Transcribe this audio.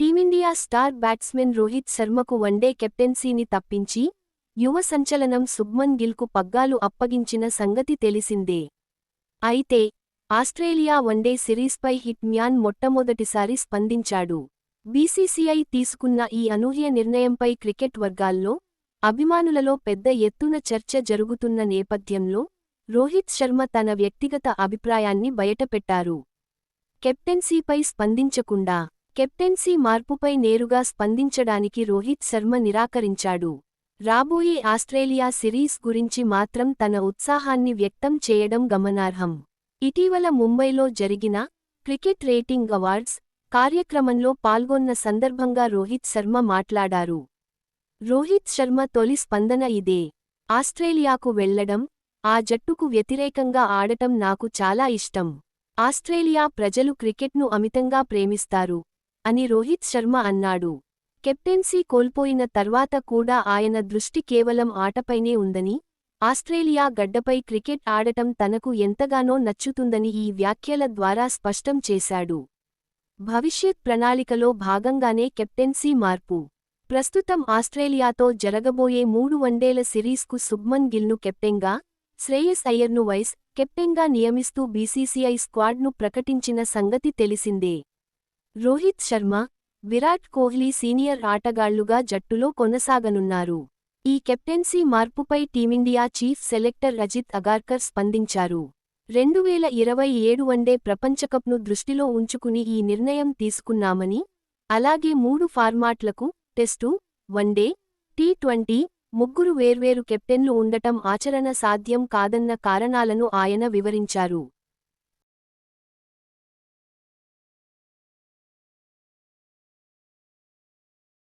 Team India star batsmen Rohit శర్మకు one day కెప్టెన్సీని తప్పించి యువ సంచలనం సుబ్మన్ గిల్కు పగ్గాలు అప్పగించిన సంగతి తెలిసిందే. అయితే ఆస్ట్రేలియా వన్డే సిరీస్పై హిట్ మ్యాన్ మొట్టమొదటిసారి స్పందించాడు. బీసీసీఐ తీసుకున్న ఈ అనూహ్య నిర్ణయంపై క్రికెట్ వర్గాల్లో అభిమానులలో పెద్ద ఎత్తున చర్చ జరుగుతున్న నేపథ్యంలో రోహిత్ శర్మ తన వ్యక్తిగత అభిప్రాయాన్ని బయటపెట్టారు. కెప్టెన్సీపై స్పందించకుండా కెప్టెన్సీ మార్పుపై నేరుగా స్పందించడానికి రోహిత్ శర్మ నిరాకరించాడు. రాబోయే ఆస్ట్రేలియా సిరీస్ గురించి మాత్రం తన ఉత్సాహాన్ని వ్యక్తం చేయడం గమనార్హం. ఇటీవల ముంబైలో జరిగిన క్రికెట్ రేటింగ్ అవార్డ్స్ కార్యక్రమంలో పాల్గొన్న సందర్భంగా రోహిత్ శర్మ మాట్లాడారు. రోహిత్ శర్మ తొలి స్పందన ఇదే. ఆస్ట్రేలియాకు వెళ్ళడం ఆ జట్టుకు వ్యతిరేకంగా ఆడటం నాకు చాలా ఇష్టం. ఆస్ట్రేలియా ప్రజలు క్రికెట్ను అమితంగా ప్రేమిస్తారు. అని రోహిత్ శర్మ అన్నాడు. కెప్టెన్సీ కోల్పోయిన తర్వాత కూడా ఆయన దృష్టి కేవలం ఆటపైనే ఉందని ఆస్ట్రేలియా గడ్డపై క్రికెట్ ఆడటం తనకు ఎంతగానో నచ్చుతుందని ఈ వ్యాఖ్యల ద్వారా స్పష్టం చేశాడు. భవిష్యత్ ప్రణాళికలో భాగంగానే కెప్టెన్సీ మార్పు. ప్రస్తుతం ఆస్ట్రేలియాతో జరగబోయే మూడు వన్డేల సిరీస్కు సుబ్మన్ గిల్ను కెప్టెన్గా శ్రేయస్ అయ్యర్ను వైస్ కెప్టెన్గా నియమిస్తూ బీసీసీఐ స్క్వాడ్ను ప్రకటించిన సంగతి తెలిసిందే. రోహిత్ శర్మ విరాట్ కోహ్లీ సీనియర్ ఆటగాళ్ళుగా జట్టులో కొనసాగనున్నారు. ఈ కెప్టెన్సీ మార్పుపై team India chief selector Ajit Agarkar స్పందించారు. రెండువేల ఇరవై ఏడు వన్డే ప్రపంచకప్ను దృష్టిలో ఉంచుకుని ఈ నిర్ణయం తీసుకున్నామని అలాగే మూడు ఫార్మాట్లకు test one day T twenty ముగ్గురు వేర్వేరు కెప్టెన్లు ఉండటం ఆచరణ సాధ్యం కాదన్న కారణాలను ఆయన వివరించారు.